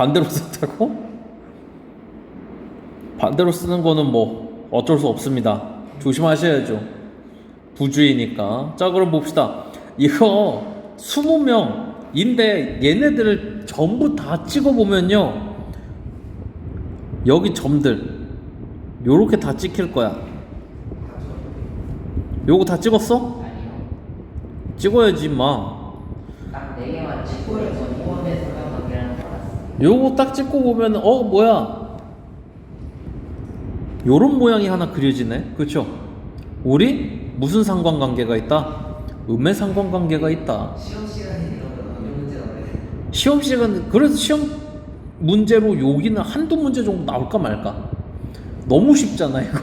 반대로 쓴다고? 반대로 쓰는 거는 뭐 어쩔 수 없습니다. 조심하셔야죠. 부주의니까. 자, 그럼 봅시다. 이거 20명인데 얘네들을 전부 다 찍어보면요. 여기 점들 요렇게 다 찍힐 거야. 요거 다 찍었어? 찍어야지 마. 딱네 개만 찍고 요. 요거 딱 찍고 보면 어 뭐야? 요런 모양이 하나 그려지네? 그쵸? 우리 무슨 상관관계가 있다? 음의 상관관계가 있다. 시험 시간에 그래서 시험 문제로 여기는 한두 문제 정도 나올까 말까? 너무 쉽잖아 이거.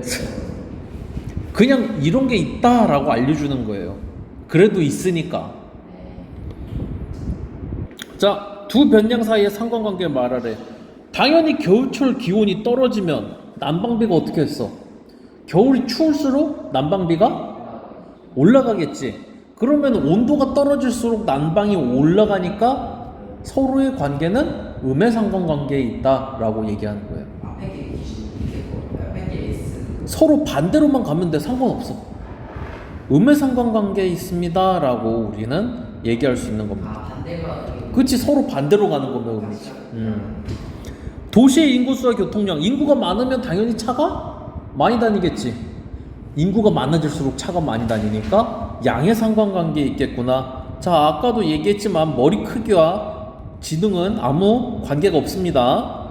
그냥 이런 게 있다라고 알려주는 거예요. 그래도 있으니까. 자, 두 변량 사이의 상관관계 말하래. 당연히 겨울철 기온이 떨어지면 난방비가 어떻게 했어? 겨울이 추울수록 난방비가 올라가겠지. 그러면 온도가 떨어질수록 난방이 올라가니까 서로의 관계는 음의 상관관계에 있다라고 얘기하는 거예요. 서로 반대로만 가면 돼 상관없어. 음의 상관관계에 있습니다라고 우리는 얘기할 수 있는 겁니다. 그치 서로 반대로 가는 거면 의미지. 음. 도시의 인구수와 교통량 인구가 많으면 당연히 차가 많이 다니겠지. 인구가 많아질수록 차가 많이 다니니까 양의 상관관계에 있겠구나. 자 아까도 얘기했지만 머리 크기와 지능은 아무 관계가 없습니다.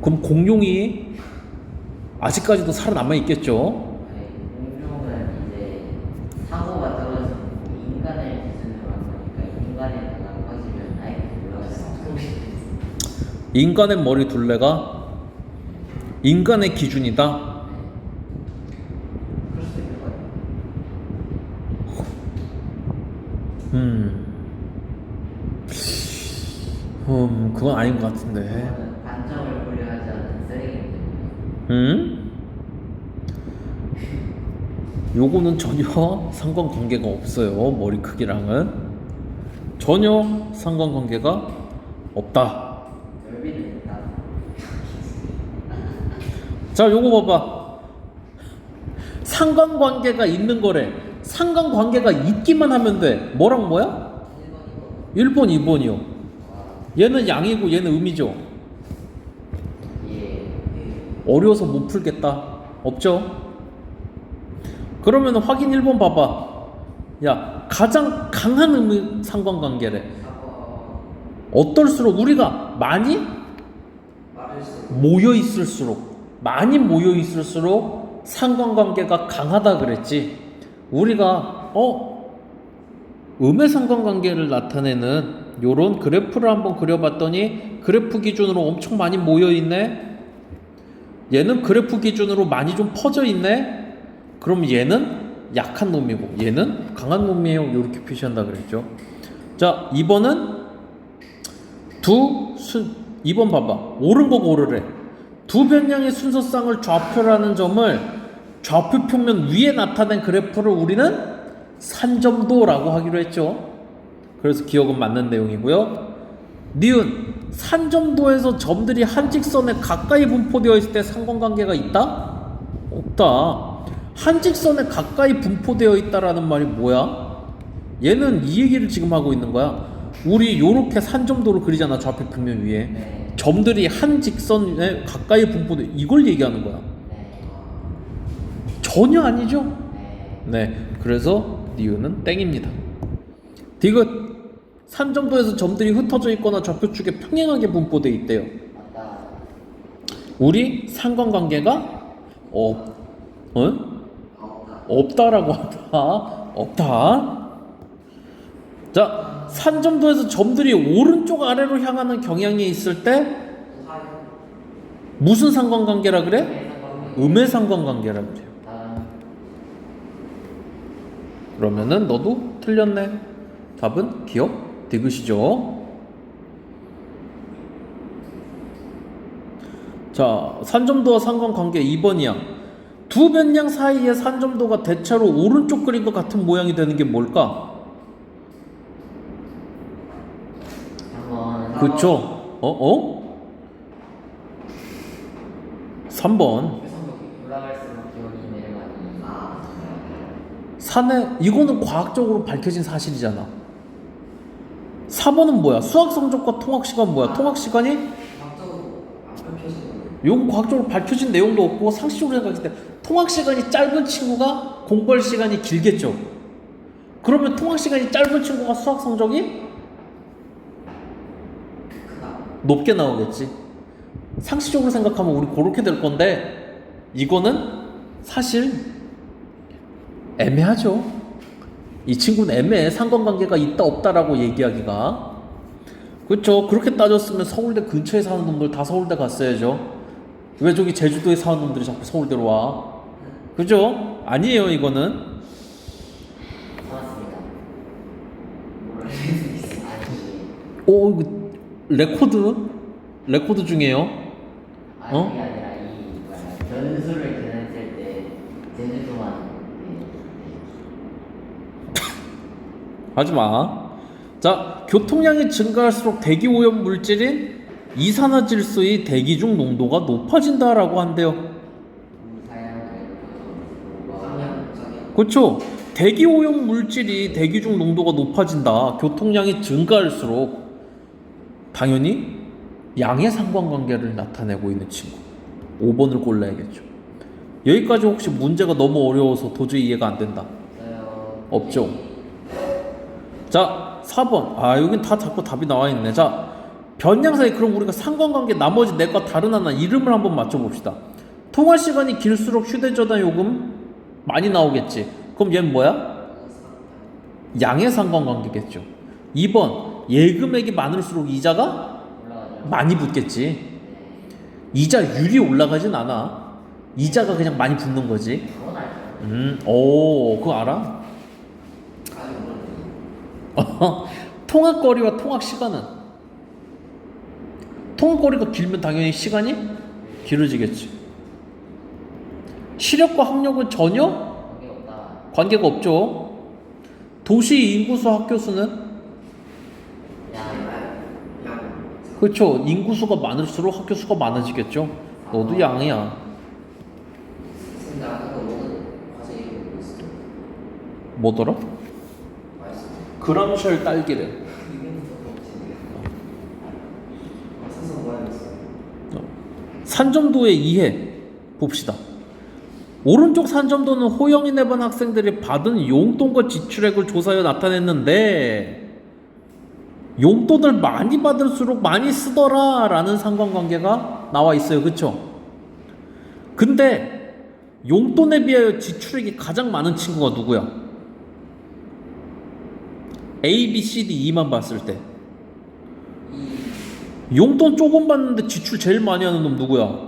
그럼 공룡이 아직까지도 살아남아 있겠죠. 네, 공룡은 이제 사고가 떨어져서 인간을 기준으로 한 거니까 인간의 나가 커지면 아예 올라가요. 인간의 머리 둘레가 인간의 기준이다. 음. 음, 그건 아닌 것 같은데. 관점을 고려하지 않는 쓰레기입니다. 음? 요거는 전혀 상관관계가 없어요. 머리 크기랑은. 전혀 상관관계가 없다. 결비는 있다. 자, 요거 봐봐. 상관관계가 있는 거래. 상관관계가 있기만 하면 돼. 뭐랑 뭐야? 1번, 2번이요. 얘는 양이고 얘는 음이죠. 예. 어려워서 못 풀겠다. 없죠? 그러면 확인 1번 봐봐. 야, 가장 강한 음 상관관계래. 어떨수록 우리가 많이 모여 있을수록 많이 모여 있을수록 상관관계가 강하다 그랬지. 우리가 어 음의 상관관계를 나타내는 요런 그래프를 한번 그려봤더니 그래프 기준으로 엄청 많이 모여 있네. 얘는 그래프 기준으로 많이 좀 퍼져 있네. 그럼 얘는 약한 놈이고 얘는 강한 놈이에요. 이렇게 표시한다 그랬죠. 자, 2번은 두 순, 2번 봐봐. 옳은 거 고르래. 두 변량의 순서상을 좌표라는 점을 좌표 평면 위에 나타낸 그래프를 우리는 산점도라고 하기로 했죠. 그래서 기억은 맞는 내용이고요. 니은 산점도에서 점들이 한 직선에 가까이 분포되어 있을 때 상관관계가 있다? 없다. 한 직선에 가까이 분포되어 있다라는 말이 뭐야? 얘는 이 얘기를 지금 하고 있는 거야. 우리 요렇게 산점도를 그리잖아 좌표 평면 위에. 네. 점들이 한 직선에 가까이 분포돼 이걸 얘기하는 거야. 네. 전혀 아니죠? 네. 네. 그래서 니은은 땡입니다. 디귿 산점도에서 점들이 흩어져 있거나 좌표축에 평행하게 분포돼 있대요. 우리 상관관계가 없, 어? 없다. 없다라고 하다. 없다. 자, 산점도에서 점들이 오른쪽 아래로 향하는 경향이 있을 때. 무슨 상관관계라 그래? 네. 음의 상관관계라 그래요. 그러면은 너도 틀렸네. 답은 기억 디귿이죠. 자, 산점도와 상관관계 2번이야. 두 변량 사이의 산점도가 대체로 오른쪽 그림과 같은 모양이 되는 게 뭘까? 한번 그쵸? 어? 어? 3번. 올라갈수록 기온이 내려가니 아 산에 이거는 과학적으로 밝혀진 사실이잖아. 4번은 뭐야? 수학 성적과 통학 시간 뭐야? 통학 시간이 이건 과학적으로 밝혀진 내용도 없고 상식적으로 생각했을 때 통학 시간이 짧은 친구가 공부할 시간이 길겠죠. 그러면 통학 시간이 짧은 친구가 수학 성적이 높게 나오겠지. 상식적으로 생각하면 우리 그렇게 될 건데 이거는 사실 애매하죠. 이 친구는 애매해. 상관관계가 있다 없다라고 얘기하기가. 그렇죠. 그렇게 따졌으면 서울대 근처에 사는 놈들 다 서울대 갔어야죠. 왜 저기 제주도에 사는 놈들이 자꾸 서울대로 와? 그죠? 아니에요, 이거는. 고맙습니다. 오, 레코드? 레코드 중에요. 아니 어? 아니라 이 뭐야 변수를 계산했을 때 제주도만 네, 하지 마. 자, 교통량이 증가할수록 대기 오염 물질인 이산화질소의 대기 중 농도가 높아진다라고 한대요. 그렇죠? 대기 오염 물질이 대기 중 농도가 높아진다. 교통량이 증가할수록 당연히 양의 상관관계를 나타내고 있는 친구. 5번을 골라야겠죠. 여기까지 혹시 문제가 너무 어려워서 도저히 이해가 안 된다. 없죠. 자, 4번. 아, 여긴 다 자꾸 답이 나와 있네. 자, 변량사에 그럼 우리가 상관관계 나머지 넷과 다른 하나 이름을 한번 맞춰 봅시다. 통화 시간이 길수록 휴대전화 요금 많이 나오겠지. 그럼 얘는 뭐야? 양의 상관관계겠죠. 2번. 예금액이 많을수록 이자가. 많이 붙겠지. 이자율이 올라가진 않아. 이자가 그냥 많이 붙는 거지. 음, 오, 그거 알아? 통학거리와 통학 시간은 통학거리가 길면 당연히 시간이 길어지겠지. 시력과 학력은 전혀. 관계가 없죠. 도시 인구수 학교 수는 야, 양 그렇죠. 인구수가 많을수록 학교 수가 많아지겠죠. 너도 양이야. 뭐더라? 그람쉘 딸기래. 산점도의 이해 봅시다. 오른쪽 산점도는 호영이 내반 학생들이 받은 용돈과 지출액을 조사하여 나타냈는데 용돈을 많이 받을수록 많이 쓰더라 라는 상관관계가 나와 있어요. 그쵸? 근데 용돈에 비하여 지출액이 가장 많은 친구가 누구야? A, B, C, D, E만 봤을 때 용돈 조금 받는데 지출 제일 많이 하는 놈 누구야?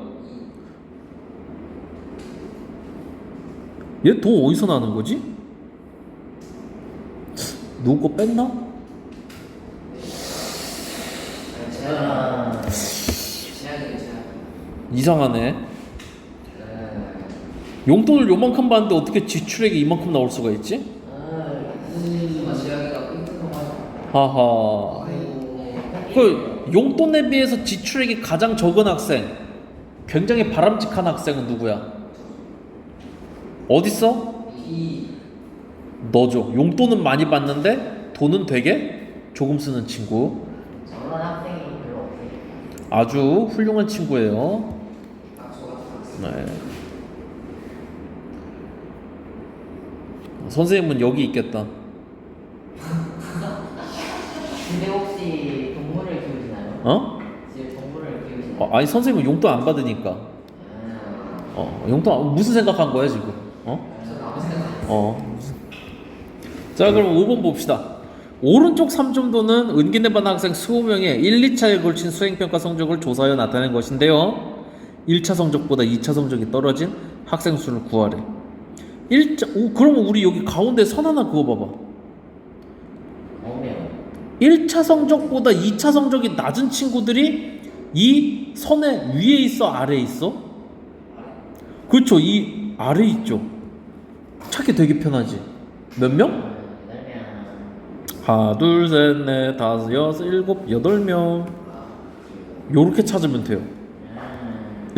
얘 돈 어디서 나는 거지? 누구 거 뺐나? 제가 제약이 제약 이상하네. 용돈을 요만큼 받는데 어떻게 지출액이 이만큼 나올 수가 있지? 하하. 그 용돈에 비해서 지출액이 가장 적은 학생, 굉장히 바람직한 학생은 누구야? 어딨어? 이 너죠. 용돈은 많이 받는데 돈은 되게 조금 쓰는 친구. 아주 훌륭한 친구예요. 네. 선생님은 여기 있겠다. 근데 혹시 동물을 키우시나요? 어? 지금 동물을 키우시나요? 어, 아니 선생님은 용돈 안 받으니까. 아, 어, 용돈 안- 무슨 생각한 거야 지금? 어? 저는 아무 생각 안 했어요 어. 자, 그럼 5번 봅시다. 오른쪽 3점도는 은기내반 학생 20명의 1, 2차에 걸친 수행평가 성적을 조사하여 나타낸 것인데요. 1차 성적보다 2차 성적이 떨어진 학생 수를 구하래. 1차, 오, 그러면 우리 여기 가운데 선 하나 그어봐봐. 어메요. 1차 성적보다 2차 성적이 낮은 친구들이 이 선의 위에 있어, 아래에 있어? 그렇죠. 이 아래에 있죠. 찾기 되게 편하지. 몇 명? 하나 둘 셋 넷 다섯 여섯 일곱 여덟 명 요렇게 찾으면 돼요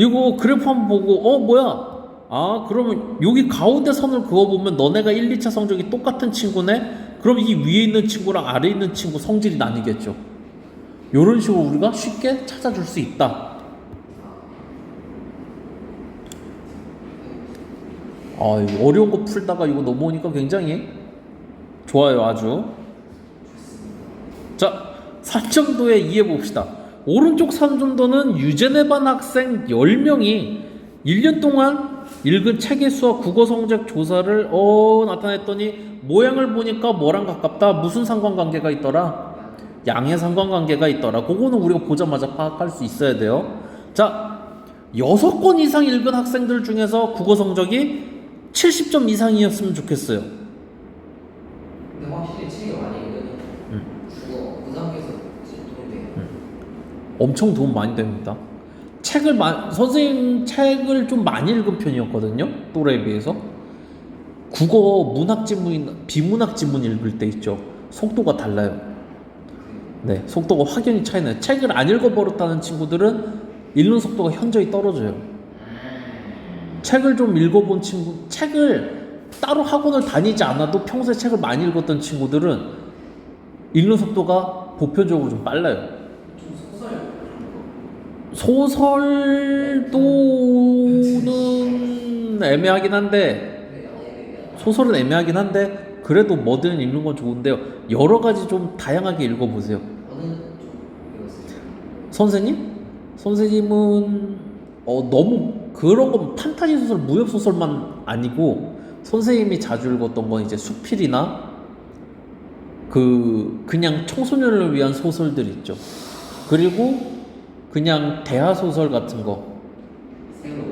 이거 그래프 한번 보고 어 뭐야? 아 그러면 여기 가운데 선을 그어보면 너네가 1, 2차 성적이 똑같은 친구네? 그럼 이 위에 있는 친구랑 아래에 있는 친구 성질이 나뉘겠죠. 요런 식으로 우리가 쉽게 찾아줄 수 있다. 아 어려운 거 풀다가 이거 넘어오니까 굉장히 좋아요 아주. 자 3점도에 이해 봅시다 오른쪽 3점도는 유제네반 학생 10명이 1년 동안 읽은 책의 수와 국어 성적 조사를 어 나타냈더니 모양을 보니까 뭐랑 가깝다? 무슨 상관관계가 있더라? 양의 상관관계가 있더라. 그거는 우리가 보자마자 파악할 수 있어야 돼요. 자 여섯 권 이상 읽은 학생들 중에서 국어 성적이 70점 이상이었으면 좋겠어요 근데 확실히 책이 많이 읽으면 음. 국어 그 단계에서 진짜 도움이 돼요. 엄청 도움 많이 됩니다. 책을 마, 선생님 책을 좀 많이 읽은 편이었거든요. 또래에 비해서. 국어 문학 지문, 비문학 지문 읽을 때 있죠. 속도가 달라요. 네, 속도가 확연히 차이나요. 책을 안 읽어버렸다는 친구들은 읽는 속도가 현저히 떨어져요. 책을 좀 읽어본 친구, 책을 따로 학원을 다니지 않아도 평소에 책을 많이 읽었던 친구들은 읽는 속도가 보편적으로 좀 빨라요. 소설도는 애매하긴 한데 소설은 애매하긴 한데 그래도 뭐든 읽는 건 좋은데요. 여러 가지 좀 다양하게 읽어보세요. 선생님? 선생님은 어, 너무 그런 건 판타지 소설, 무협 소설만 아니고 선생님이 자주 읽었던 건 이제 수필이나 그 그냥 청소년을 위한 소설들 있죠. 그리고 그냥 대하 소설 같은 거.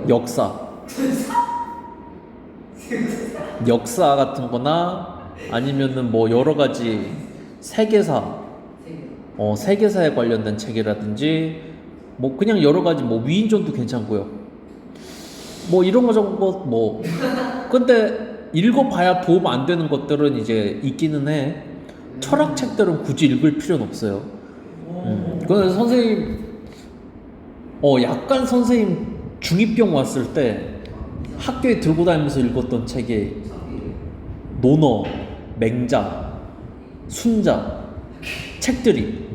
역사, 역사 같은 거나 아니면은 뭐 여러 가지 세계사, 책 어, 세계사에 관련된 책이라든지 뭐 그냥 여러 가지 뭐 위인전도 괜찮고요. 뭐 이런 거 저런 거뭐 근데 읽어봐야 도움 안 되는 것들은 이제 있기는 해. 철학 책들은 굳이 읽을 필요는 없어요. 음. 그래서 선생님 어 약간 선생님 중이병 왔을 때 학교에 들고 다니면서 읽었던 책이 논어, 맹자, 순자 책들이.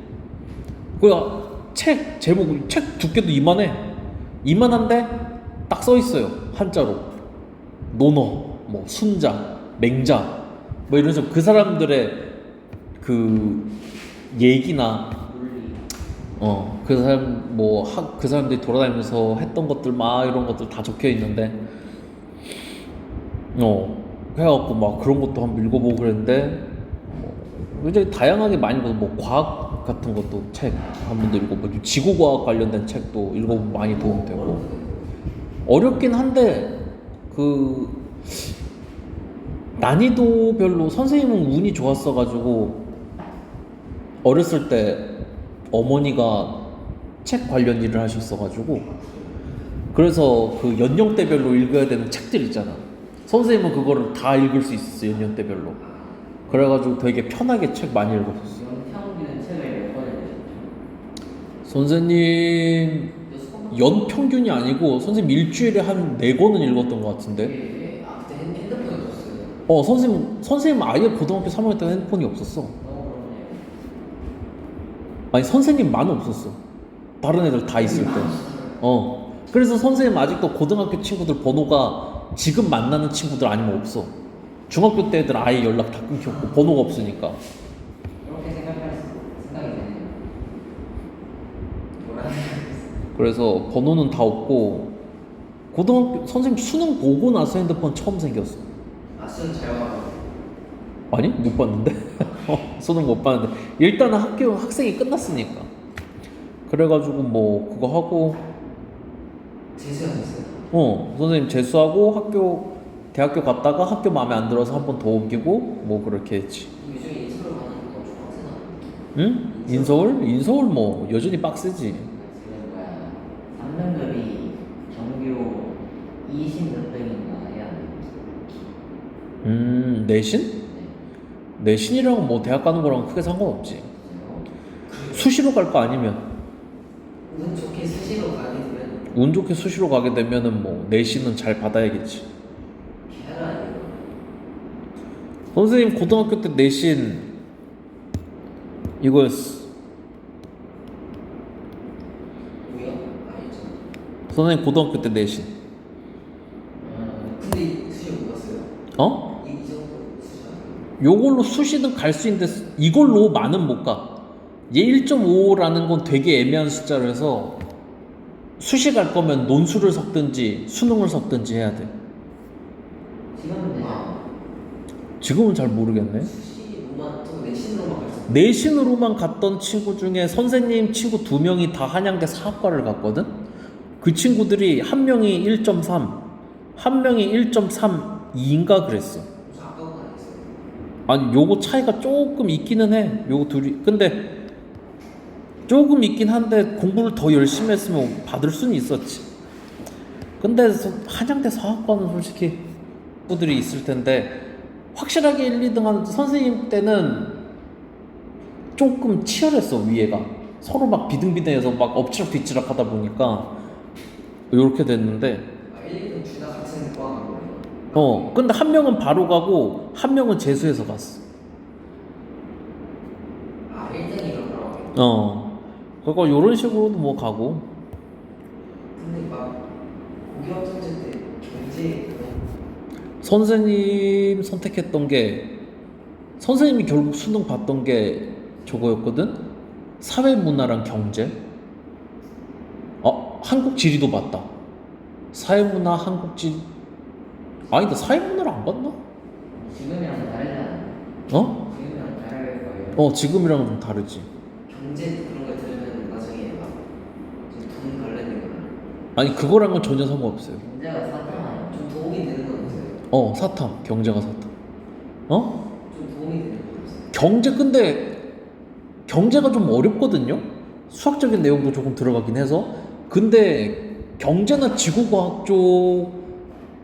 그책 제목 책 두께도 이만해. 이만한데 딱 써 있어요 한자로. 논어 뭐 순자 맹자. 뭐 이런 식으로 그 사람들의 그 얘기나 어 그 사람 뭐그 사람들이 돌아다니면서 했던 것들 막 이런 것들 다 적혀 있는데 어 해갖고 막 그런 것도 한번 읽어보고 그랬는데 뭐 굉장히 다양하게 많이 읽어서 뭐 과학 같은 것도 책 한 번도 읽어보고 지구과학 관련된 책도 읽어보면 많이 도움 되고. 어렵긴 한데 그 난이도별로 선생님은 운이 좋았어가지고 어렸을 때 어머니가 책 관련 일을 하셨어가지고 그래서 그 연령대별로 읽어야 되는 책들 있잖아. 선생님은 그거를 다 읽을 수 있었어 연령대별로. 그래가지고 되게 편하게 책 많이 읽었었어. 연평균은 책을 몇 권을 읽으셨죠? 선생님 연 평균이 아니고 선생님 일주일에 한 네 권은 읽었던 것 같은데. 네. 아 핸- 핸드폰이 없었어요. 어 선생님 선생님 아예 고등학교 3학년 때 핸드폰이 없었어. 아니 선생님 만 없었어. 다른 애들 다 있을 때. 어. 그래서 선생님 아직도 고등학교 친구들 번호가 지금 만나는 친구들 아니면 없어. 중학교 때 애들 아예 연락 다 끊겼고 번호가 없으니까. 그래서 번호는 다 없고 고등학교 선생님 수능 보고 나서 핸드폰 처음 생겼어. 아 수능 잘 봐요. 아니 못 봤는데 어, 수능 못 봤는데 일단은 학교 학생이 끝났으니까. 그래가지고 뭐 그거 하고 재수했어요. 어, 선생님 재수하고 학교 대학교 갔다가 학교 마음에 안 들어서 한 번 더 옮기고 뭐 그렇게 했지. 인서울 가는 거? 응? 인서울? 인서울 뭐 여전히 빡세지. 지금 뭐야 3등급이 정규 20몇 등인가 해야 돼요. 음, 내신? 네. 내신이랑 뭐 대학 가는 거랑 크게 상관없지. 수시로 갈 거 아니면 운 좋게 수시로 가게 되면 운 좋게 수시로 가게 되면은 뭐 내신은 잘 받아야겠지. 선생님 고등학교 때 내신 이거였어. 뭐야? 아니죠. 선생님 고등학교 때 내신. 음, 근데 수시 못 봤어요. 어? 요걸로 수시는 갈수 있는데 수- 이걸로 많은 못 가. 얘 1.5라는 건 되게 애매한 숫자라서 수시 갈 거면 논술을 섞든지 수능을 섞든지 해야 돼. 지금은 지금은 잘 모르겠네. 내신으로만 있어요. 내신으로만 갔던 친구 중에 선생님 친구 두 명이 다 한양대 사학과를 갔거든? 그 친구들이 한 명이 1.3, 한 명이 1.32인가 그랬어. 저 아까운 거 아니었어요? 아니, 요거 차이가 조금 있기는 해. 요거 둘이. 근데 조금 있긴 한데 공부를 더 열심히 했으면 받을 수는 있었지. 근데 서- 한양대 사학과는 솔직히 친구들이 있을 텐데 확실하게 1, 2등 하는 선생님 때는 조금 치열했어 위에가 서로 막 비등비등해서 막 엎치락 뒤치락 하다 보니까 이렇게 됐는데 아, 1, 2등 둘다 같은 과가 간 거예요. 어 근데 한 명은 바로 가고 한 명은 재수해서 갔어. 아, 1등이 그렇더라고요. 어 그러니까 이런 식으로도 뭐 가고. 근데 막 고교 천재 때 경제 선생님 선택했던 게 선생님이 결국 수능 봤던 게 저거였거든? 사회 문화랑 경제? 어 한국 지리도 봤다. 사회 문화 한국 지 아니다 사회 문화를 안 봤나 지금이랑 다르잖아요. 어? 지금이랑 다를 거예요. 어 지금이랑은 좀 다르지 경제 그런 거 들으면 나중에 막좀돈 관련된 거 아니 그거랑은 전혀 상관없어요 경제가 사탕아요. 좀 도움이 되는 건 없어요. 어 사탐 경제가 사탐 어? 좀 도움이 되는 건 없어요. 경제 근데 경제가 좀 어렵거든요. 수학적인 내용도 조금 들어가긴 해서 근데 경제나 지구과학 쪽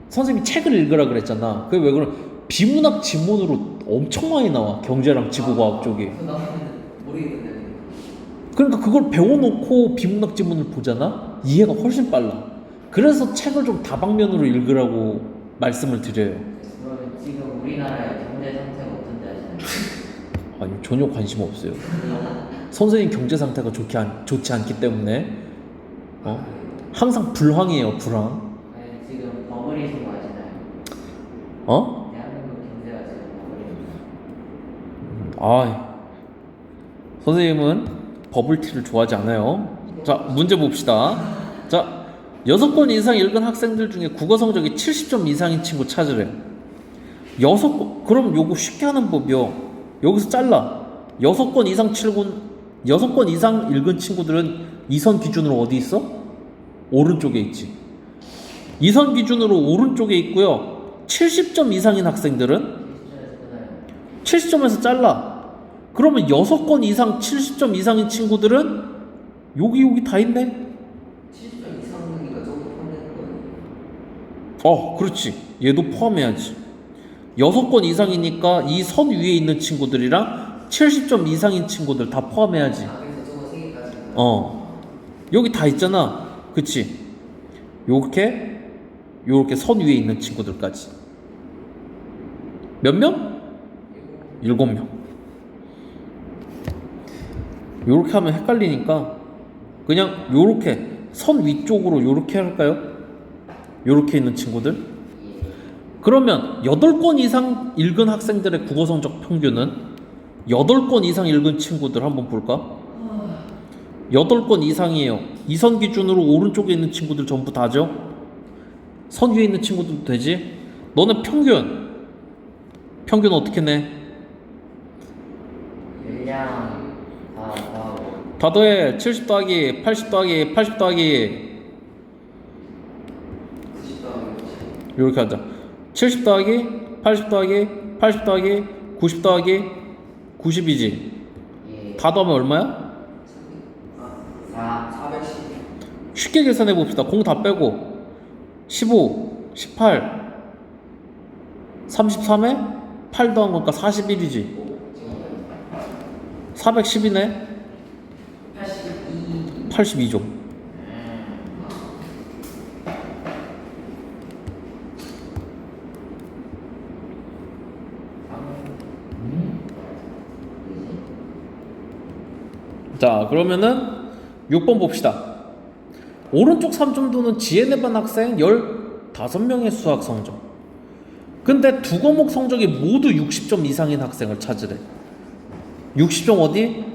선생님이 책을 읽으라 그랬잖아. 그게 왜 그런 비문학 지문으로 엄청 많이 나와 경제랑 지구과학 쪽이. 그 그러니까 그걸 배워놓고 비문학 지문을 보잖아. 이해가 훨씬 빨라. 그래서 책을 좀 다방면으로 읽으라고 말씀을 드려요. 지금 우리나라의 경제 상태가 어떤지 아시나요? 아니 전혀 관심 없어요. 선생님 경제 상태가 좋지, 않, 좋지 않기 때문에 어? 항상 불황이에요 불황. 아니, 지금 버블이신 거 아시나요? 어? 아 선생님은 버블티를 좋아하지 않아요. 자 문제 봅시다. 자 여섯 권 이상 읽은 학생들 중에 국어 성적이 70점 이상인 친구 찾으래. 여섯 권 그럼 요거 쉽게 하는 법이요. 여기서 잘라. 여섯 권 이상 칠군 여섯 권 이상 읽은 친구들은 이선 기준으로 어디 있어? 오른쪽에 있지. 이선 기준으로 오른쪽에 있고요. 70점 이상인 학생들은 70점에서 잘라. 그러면 6건 이상 70점 이상인 친구들은 여기 여기 다 있네. 70점 이상이니까 조금 포함되는 거예요. 어, 그렇지. 얘도 포함해야지. 6건 이상이니까 이 선 위에 있는 친구들이랑 70점 이상인 친구들 다 포함해야지. 아. 어. 여기 다 있잖아. 그치? 요렇게 요렇게 선 위에 있는 친구들까지. 몇 명? 일곱 명. 요렇게 하면 헷갈리니까 그냥 요렇게 선 위쪽으로 요렇게 할까요? 요렇게 있는 친구들. 그러면 8권 이상 읽은 학생들의 국어 성적 평균은 8권 이상 읽은 친구들 한번 볼까? 8권 이상이에요. 이선 기준으로 오른쪽에 있는 친구들 전부 다죠? 선 위에 있는 친구들도 되지? 너는 평균. 평균 어떻게 내? 일량 다 더하고 다 더해. 70 더하기, 80 더하기, 80 더하기. 90도 하면 이렇게 하자. 70 더하기, 80 더하기, 80 더하기, 90 더하기, 90이지. 예, 다 더하면 얼마야? 아, 4 410. 쉽게 계산해 봅시다. 공다 빼고 15, 18, 33에 8 더한 거니까 41이지. 410이네? 82 82조 자 그러면은 6번 봅시다. 오른쪽 3점도는 지혜내반 학생 15명의 수학 성적 근데 두 과목 성적이 모두 60점 이상인 학생을 찾으래 60점 어디?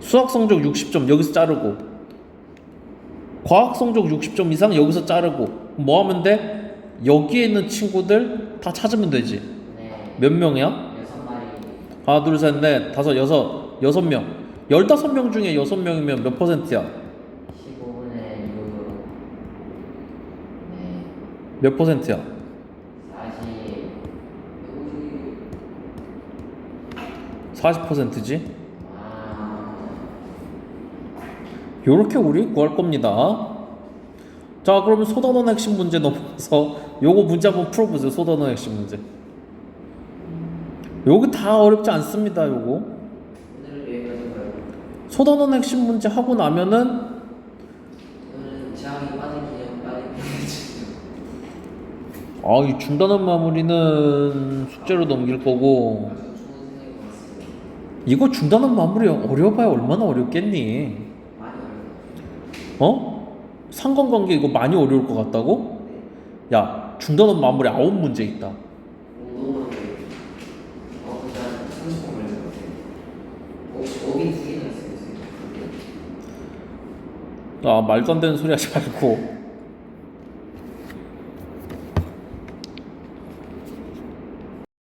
수학 성적 60점 여기서 자르고 과학 성적 60점 이상 여기서 자르고 뭐 하면 돼? 여기에 있는 친구들 다 찾으면 되지 네. 몇 명이야? 여섯 마리. 하나 둘 셋 넷 다섯 여섯 여섯 명 열다섯 명 중에 여섯 명이면 몇 퍼센트야? 15분의 6으로. 네. 몇 퍼센트야? 40. 40%지 아. 요렇게 우리 구할 겁니다 자 그러면 소단원 핵심 문제 넘어가서 요거 문제 한번 풀어보세요 소단원 핵심 문제 요거 다 어렵지 않습니다 요거 소단원 핵심 문제 하고 나면은 재앙이 빠진 기념 빠진 기념 아 이 중단원 마무리는 숙제로 넘길 거고 이거 중단원 마무리 어려워봐야 얼마나 어렵겠니 어? 상관관계 이거 많이 어려울 것 같다고? 야 중단원 마무리 아홉 문제 있다 너무 어 그냥 30분 걸릴 것 같아요 혹시 5인 두 개나 있어요 아 말도 안 되는 소리 하지 말고